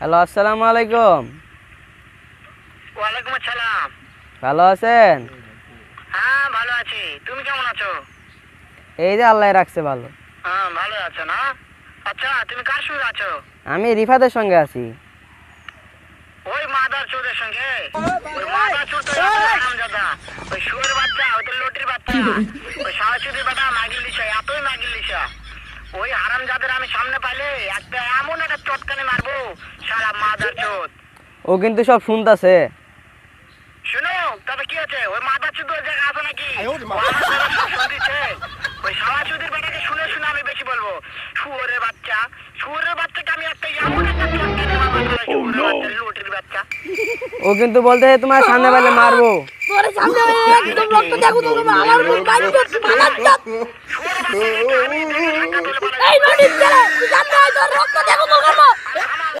Hello আসসালামু আলাইকুম। ওয়ালাইকুম আসসালাম। ভালো আছেন? হ্যাঁ ভালো আছি। তুমি কেমন আছো? এই যে আল্লাহ রাখছে ভালো। হ্যাঁ ভালো আছো না? আচ্ছা তুমি কার সঙ্গে আছো? আমি রিফাতের সঙ্গে আছি। ওই মাদার চোদের সঙ্গে? ওই মাদার চোদ তো হারামজাদা। ওই শুয়োর বাচ্চা ওই তো লটির বাচ্চা। ওই সাহসুদের বাটা মাগিল লিসা এতই মাগিল লিসা ওই হারামজাদের আমি সামনে পাইলে একটা এমন একটা চটকানি মারবো সারা মাদার চোদ ও কিন্তু সব শুনতাছে। শুনো তবে কি আছে ওই মাদার চোদ ওই জায়গা আছে নাকি? ওই সাহসুদের বাটাকে শুনে শুনে আমি বেশি বলব। শুয়োরের বাচ্চা। শুয়োরের বাচ্চাকে আমি একটা এমন একটা সারা শুয়োরের বাচ্চা। ও কিন্তু বলতেছে তোমার সামনে পাইলে মারবো। তোরে সামনে একদম রক্ত দেখো তো আমার উপর বাড়ি করতে পালাচ্ছ শুয়োরের বাচ্চাকে আমি দেখে ধাক্কা তুলে পালাই এই নদীর ছেলে তুই সামনে আয় তোর? রক্ত দেখো তো